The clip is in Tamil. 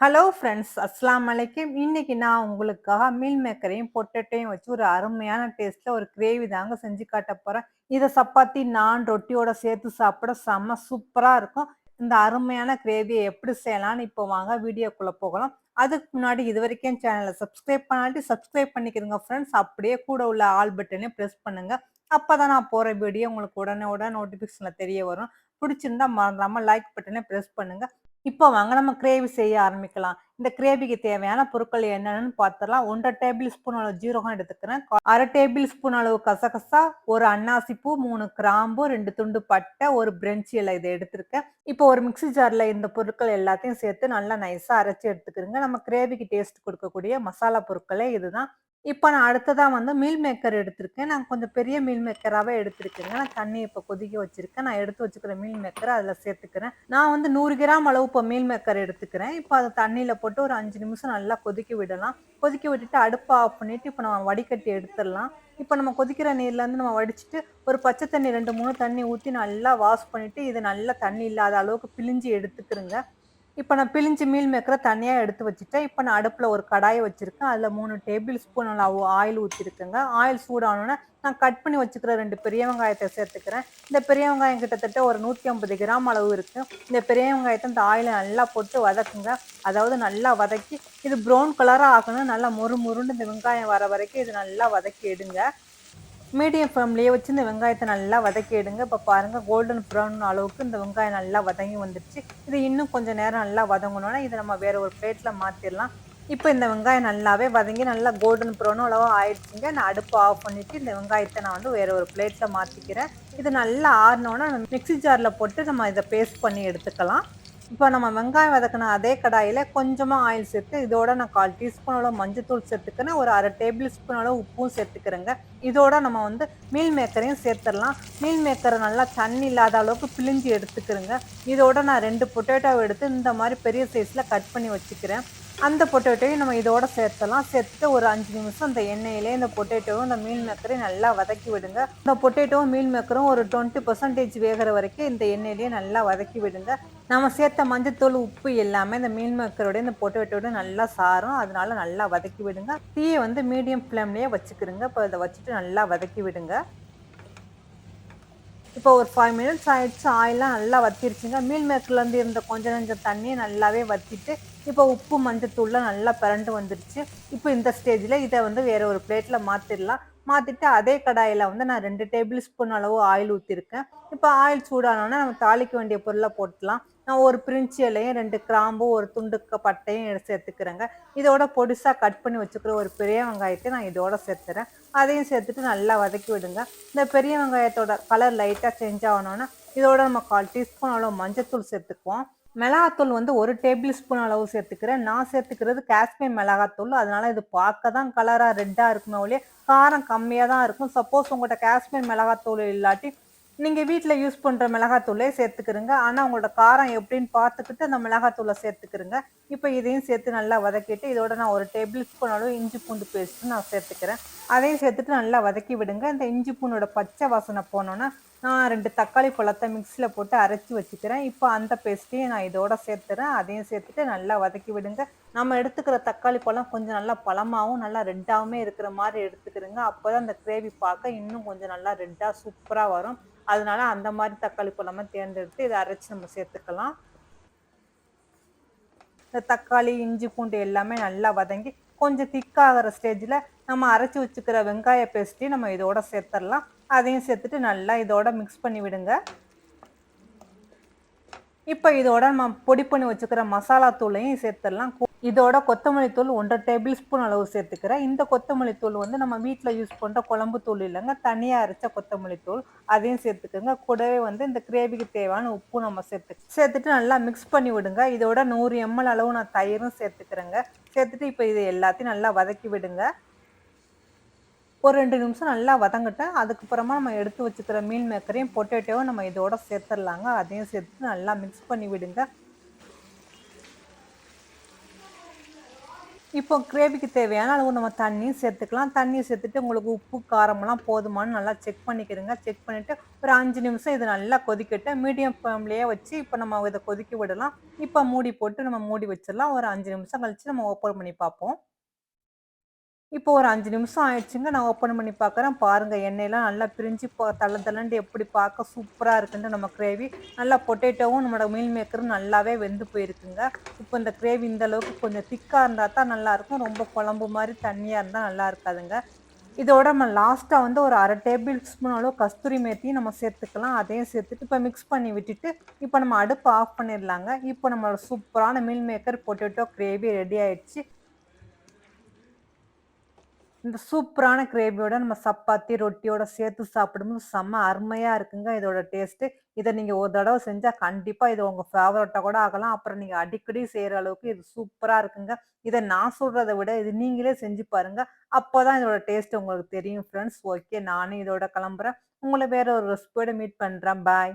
ஹலோ ஃப்ரெண்ட்ஸ் அஸ்லாம் அலைக்கும். இன்னைக்கு நான் உங்களுக்காக மீல் மேக்கரையும், பொட்டேட்டோயும் வச்சு ஒரு அருமையான டேஸ்ட்ல ஒரு கிரேவி தாங்க செஞ்சு காட்டப் போறேன். இதை சப்பாத்தி, நான், ரொட்டியோட சேர்த்து சாப்பிட செம்ம சூப்பரா இருக்கும். இந்த அருமையான கிரேவியை எப்படி செய்யலாம்னு இப்போ வாங்க வீடியோக்குள்ள போகலாம். அதுக்கு முன்னாடி இது வரைக்கும் சேனலை சப்ஸ்கிரைப் பண்ணாட்டி சப்ஸ்கிரைப் பண்ணிக்கிறங்க ஃப்ரெண்ட்ஸ். அப்படியே கூட உள்ள ஆல் பட்டனையும் ப்ரெஸ் பண்ணுங்க. அப்பதான் நான் போற வீடியோ உங்களுக்கு உடனே உடனே நோட்டிஃபிகேஷனில் தெரிய வரும். பிடிச்சிருந்தா மறக்காம லைக் பட்டனை ப்ரெஸ் பண்ணுங்க. இப்போ வாங்க நம்ம கிரேவி செய்ய ஆரம்பிக்கலாம். இந்த கிரேவிக்கு தேவையான பொருட்கள் என்னென்னு பார்த்துடலாம். 1 1/2 டேபிள் ஸ்பூன் அளவு ஜீரகம் எடுத்துக்கிறேன். அரை டேபிள் ஸ்பூன் அளவு கசகசா, ஒரு அன்னாசிப்பூ மூணு கிராம்பு, ரெண்டு துண்டு பட்டை, ஒரு பிரெஞ்ச் இலை இதை எடுத்திருக்கேன். இப்போ ஒரு மிக்ஸி ஜாரில் இந்த பொருட்கள் எல்லாத்தையும் சேர்த்து நல்லா நைஸாக அரைச்சி எடுத்துக்கிறேங்க. நம்ம கிரேவிக்கு டேஸ்ட் கொடுக்கக்கூடிய மசாலா பொருட்களே இதுதான். இப்போ நான் அடுத்ததாக வந்து மீல் மேக்கர் எடுத்திருக்கேன். நான் கொஞ்சம் பெரிய மீல் மேக்கராகவே எடுத்திருக்கேங்க. நான் தண்ணி இப்போ கொதிக்க வச்சுருக்கேன் நான் எடுத்து வச்சுக்கிற மீல் மேக்கர் அதில் சேர்த்துக்கிறேன். நான் வந்து நூறு கிராம் அளவு இப்போ மீல் மேக்கர் எடுத்துக்கிறேன். இப்போ அதை தண்ணியில் போட்டு ஒரு அஞ்சு நிமிஷம் நல்லா கொதிக்க விடலாம். கொதிக்க விட்டுட்டு அடுப்பை ஆஃப் பண்ணிவிட்டு இப்போ நம்ம வடிகட்டி எடுத்துடலாம். இப்போ நம்ம கொதிக்கிற நீர்லேருந்து நம்ம வடிச்சுட்டு, ஒரு பச்சை தண்ணி 2, 3 தண்ணி ஊற்றி நல்லா வாஷ் பண்ணிவிட்டு இது நல்லா தண்ணி இல்லாத அளவுக்கு பிழிஞ்சு எடுத்துக்கிறேங்க. இப்போ நான் பிழிஞ்சு மீல் மேக்கரை தனியாக எடுத்து வச்சுட்டேன். இப்போ நான் அடுப்பில் ஒரு கடாயை வச்சுருக்கேன் அதில் மூணு டேபிள் ஸ்பூன் அளவு ஆயில் ஊற்றிருக்குங்க ஆயில் சூடானோன்னே நான் கட் பண்ணி வச்சுக்கிற ரெண்டு பெரிய வெங்காயத்தை சேர்த்துக்கிறேன். இந்த பெரிய வெங்காயம் கிட்டத்தட்ட ஒரு 150 கிராம் அளவு இருக்குது இந்த பெரிய வெங்காயத்தை இந்த ஆயிலை நல்லா போட்டு வதக்குங்க. அதாவது நல்லா வதக்கி, இது ப்ரவுன் கலராக ஆகணும். நல்லா மொறு மொறுன்னு இந்த வெங்காயம் வர வரைக்கும் இது நல்லா வதக்கி எடுங்க. மீடியம் ஃப்ளேம்லேயே வச்சு இந்த வெங்காயத்தை நல்லா வதக்கிடுங்க இப்போ பாருங்கள் கோல்டன் ப்ரௌன் அளவுக்கு இந்த வெங்காயம் நல்லா வதங்கி வந்துடுச்சு இது இன்னும் கொஞ்சம் நேரம் நல்லா வதங்கணும்னா, இதை நம்ம வேறு ஒரு பிளேட்டில் மாற்றிடலாம் இப்போ இந்த வெங்காயம் நல்லாவே வதங்கி நல்லா கோல்டன் ப்ரௌனும் அளவு ஆயிடுச்சுங்க. நான் அடுப்பு ஆஃப் பண்ணிவிட்டு இந்த வெங்காயத்தை நான் வந்து வேறு ஒரு பிளேட்டில் மாற்றிக்கிறேன் இது நல்லா ஆறினோன்னா மிக்ஸி ஜாரில் போட்டு நம்ம இதை பேஸ்ட் பண்ணி எடுத்துக்கலாம். இப்போ நம்ம வெங்காயம் வதக்குன அதே கடாயில் கொஞ்சமாக ஆயில் சேர்த்து, இதோட நான் 1/4 டீஸ்பூன் அளவு மஞ்சத்தூள் சேர்த்துக்கிறேன். ஒரு அரை டேபிள் ஸ்பூன் அளவு உப்பும் சேர்த்துக்கிறேங்க. இதோட நம்ம வந்து மீல் மேக்கரையும் சேர்த்துடலாம். மீல் மேக்கரை நல்லா தண்ணி இல்லாத அளவுக்கு பிழிஞ்சு எடுத்துக்கிறேங்க. இதோட நான் ரெண்டு பொட்டேட்டோவை எடுத்து இந்த மாதிரி பெரிய சைஸில் கட் பண்ணி வச்சுக்கிறேன். அந்த பொட்டேட்டோவையும் நம்ம இதோட சேர்த்தலாம். சேர்த்து ஒரு அஞ்சு நிமிஷம் அந்த எண்ணெயிலேயே இந்த பொட்டேட்டோவும், இந்த மீல் மேக்கரையும் நல்லா வதக்கி விடுங்க. இந்த பொட்டேட்டோவும், மீல் மேக்கரும் ஒரு டுவெண்ட்டி பர்சன்டேஜ் வேகிற வரைக்கும் இந்த எண்ணெயிலேயே நல்லா வதக்கி விடுங்க. நம்ம சேர்த்த மஞ்சத்தூள், உப்பு எல்லாமே இந்த மீன் மேக்கரோட, இந்த வெட்டோட நல்லா சாரும். அதனால நல்லா வதக்கி விடுங்க. தீயை வந்து மீடியம் ஃப்ளேம்லேயே வச்சுக்கிறேங்க. இப்போ அதை வச்சுட்டு நல்லா வதக்கி விடுங்க. இப்போ ஒரு ஃபைவ் மினிட்ஸ் ஆயிடுச்சு. ஆயிலெலாம் நல்லா வத்திருச்சுங்க. மீன் மேக்கர்லேருந்து இருந்த கொஞ்சம் கொஞ்சம் தண்ணியை நல்லாவே வத்திட்டு, இப்போ உப்பு, மஞ்சத்தூள்லாம் நல்லா பிறண்டு வந்துருச்சு. இப்போ இந்த ஸ்டேஜில் இதை வந்து வேறு ஒரு பிளேட்டில் மாற்றிடலாம் மாற்றிட்டு அதே கடாயில் வந்து நான் ரெண்டு டேபிள் ஸ்பூன் அளவு ஆயில் ஊற்றிருக்கேன் இப்போ ஆயில் சூடானோன்னா நம்ம தாளிக்க வேண்டிய பொருளை போட்டுலாம். நான் ஒரு பிரிஞ்சி இலையும், 2 கிராம்பு, ஒரு துண்டுக்க பட்டையும் சேர்த்துக்கிறேங்க. இதோட பொடிசாக கட் பண்ணி வச்சுக்கிற ஒரு பெரிய வெங்காயத்தை நான் இதோட சேர்த்துறேன். அதையும் சேர்த்துட்டு நல்லா வதக்கி விடுங்க. இந்த பெரிய வெங்காயத்தோட கலர் லைட்டாக சேஞ்ச் இதோட நம்ம 1/4 டீஸ்பூன் அளவு மஞ்சத்தூள் சேர்த்துக்குவோம். மிளகாத்தூள் வந்து ஒரு டேபிள் ஸ்பூன் அளவு சேர்த்துக்கிறேன். நான் சேர்த்துக்கிறது காஷ்மீர் மிளகாத்தூள். அதனால இது பார்க்க தான் கலராக ரெட்டாக இருக்குமே ஒழிய, காரம் கம்மியாக தான் இருக்கும். சப்போஸ் உங்கள்கிட்ட காஷ்மீர் மிளகாத்தூள் இல்லாட்டி, நீங்கள் வீட்டில் யூஸ் பண்ணுற மிளகாத்தூளே சேர்த்துக்கிறங்க. ஆனால் உங்களோட காரம் எப்படின்னு பார்த்துக்கிட்டு அந்த மிளகாத்தூளை சேர்த்துக்கிறங்க. இப்போ இதையும் சேர்த்து நல்லா வதக்கிட்டு, இதோட நான் ஒரு டேபிள் ஸ்பூன் அளவு இஞ்சி பூண்டு பேஸ்ட்டு நான் சேர்த்துக்கிறேன். அதையும் சேர்த்துட்டு நல்லா வதக்கி விடுங்க. இந்த இஞ்சி பூண்டோட பச்சை வாசனை போனோன்னா நான் ரெண்டு தக்காளி பழத்தை மிக்ஸியில் போட்டு அரைச்சி வச்சுக்கிறேன். இப்போ அந்த பேஸ்ட்டையும் நான் இதோட சேர்த்துறேன். அதையும் சேர்த்துட்டு நல்லா வதக்கி விடுங்க. நம்ம எடுத்துக்கிற தக்காளி பழம் கொஞ்சம் நல்லா பழமாகவும் நல்லா ரெட்டாகவுமே இருக்கிற மாதிரி மாரி அப்போ தான் அந்த கிரேவி பார்க்க இன்னும் கொஞ்சம் நல்லா ரெட்டாக சூப்பராக வரும். அதனால அந்த மாதிரி தக்காளி பழம தேர்ந்தெடுத்து இதை அரைச்சி நம்ம சேர்த்துக்கலாம். இந்த தக்காளி, இஞ்சி பூண்டு எல்லாமே நல்லா வதங்கி, கொஞ்சம் திக்காகிற ஸ்டேஜில் நம்ம அரைச்சி வச்சுக்கிற வெங்காய பேஸ்ட்டையும் நம்ம இதோட சேர்த்துடலாம் அதையும் சேர்த்துட்டு நல்லா இதோட மிக்ஸ் பண்ணி விடுங்க. இப்போ இதோட நம்ம பொடி பண்ணி வச்சுக்கிற மசாலா தூளையும் சேர்த்துடலாம். இதோட கொத்தமல்லி தூள் 1 1/2 டேபிள் ஸ்பூன் அளவு சேர்த்துக்கிறேன். இந்த கொத்தமல்லி தூள் வந்து நம்ம வீட்டில் யூஸ் பண்ணுற குழம்பு தூள் இல்லைங்க தனியாக அரைச்ச கொத்தமல்லி தூள். அதையும் சேர்த்துக்கோங்க கூடவே வந்து இந்த கிரேவிக்கு தேவையான உப்பும் நம்ம சேர்த்து சேர்த்துட்டு நல்லா மிக்ஸ் பண்ணி விடுங்க. இதோட நூறு எம்.எல் அளவு நான் தயிரும் சேர்த்துக்கிறேங்க. சேர்த்துட்டு இப்போ இது எல்லாத்தையும் நல்லா வதக்கி விடுங்க. ஒரு ரெண்டு நிமிஷம் நல்லா வதங்கட்டும். அதுக்கப்புறமா நம்ம எடுத்து வச்சுக்கிற மீன் மேக்கரையும், பொட்டேட்டோவும் நம்ம இதோட சேர்த்துடலாங்க. அதையும் சேர்த்துட்டு நல்லா மிக்ஸ் பண்ணி விடுங்க. இப்போ கிரேவிக்கு தேவையான அளவு நம்ம தண்ணியும் சேர்த்துக்கலாம். தண்ணியும் சேர்த்துட்டு உங்களுக்கு உப்பு, காரமெல்லாம் போதுமான்னு நல்லா செக் பண்ணிக்கிறங்க. செக் பண்ணிவிட்டு ஒரு அஞ்சு நிமிஷம் இது நல்லா கொதிக்கட்டும். மீடியம் ஃப்ளேம்லயே வச்சு இப்போ நம்ம இதை கொதிக்க விடலாம். இப்போ மூடி போட்டு நம்ம மூடி வச்சிடலாம். ஒரு அஞ்சு நிமிஷம் கழித்து நம்ம ஓப்பன் பண்ணி பார்ப்போம். இப்போ ஒரு அஞ்சு நிமிஷம் ஆயிடுச்சுங்க. நான் ஓப்பன் பண்ணி பார்க்குறேன். பாருங்கள் எண்ணெயெல்லாம் நல்லா பிரிஞ்சு பா தள தளன்ட்டு எப்படி பார்க்க சூப்பராக இருக்குன்ட்டு நம்ம கிரேவி. நல்லா பொட்டேட்டோவும் நம்மளோட மீல் மேக்கரும் நல்லாவே வெந்து போயிருக்குங்க. இப்போ இந்த கிரேவி இந்த அளவுக்கு கொஞ்சம் திக்காக இருந்தால் தான் நல்லாயிருக்கும். ரொம்ப குழம்பு மாதிரி தண்ணியாக இருந்தால் நல்லா இருக்காதுங்க. இதோட நம்ம லாஸ்ட்டாக வந்து ஒரு அரை டேபிள் ஸ்பூன் அளவு கஸ்தூரி மேத்தியும் நம்ம சேர்த்துக்கலாம். அதையும் சேர்த்துட்டு இப்போ மிக்ஸ் பண்ணி விட்டுட்டு, இப்போ நம்ம அடுப்பு ஆஃப் பண்ணிடலாங்க. இப்போ நம்மளோட சூப்பரான meal maker potato gravy ready ஆயிடுச்சு. இந்த சூப்பரான கிரேவியோட நம்ம சப்பாத்தி, ரொட்டியோட சேர்த்து சாப்பிடும்போது செம்ம அருமையா இருக்குங்க இதோட டேஸ்ட்டு. இதை நீங்க ஒரு தடவை செஞ்சா கண்டிப்பா இது உங்க ஃபேவரட்டா கூட ஆகலாம். அப்புறம் நீங்க அடிக்கடி செய்கிற அளவுக்கு இது சூப்பரா இருக்குங்க. இதை நான் சொல்கிறத விட இது நீங்களே செஞ்சு பாருங்க. அப்பதான் இதோட டேஸ்ட் உங்களுக்கு தெரியும் ஃப்ரெண்ட்ஸ். ஓகே நானும் இதோட கிளம்புறேன். உங்களை வேற ஒரு ரெசிபியோட மீட் பண்றேன். பாய்.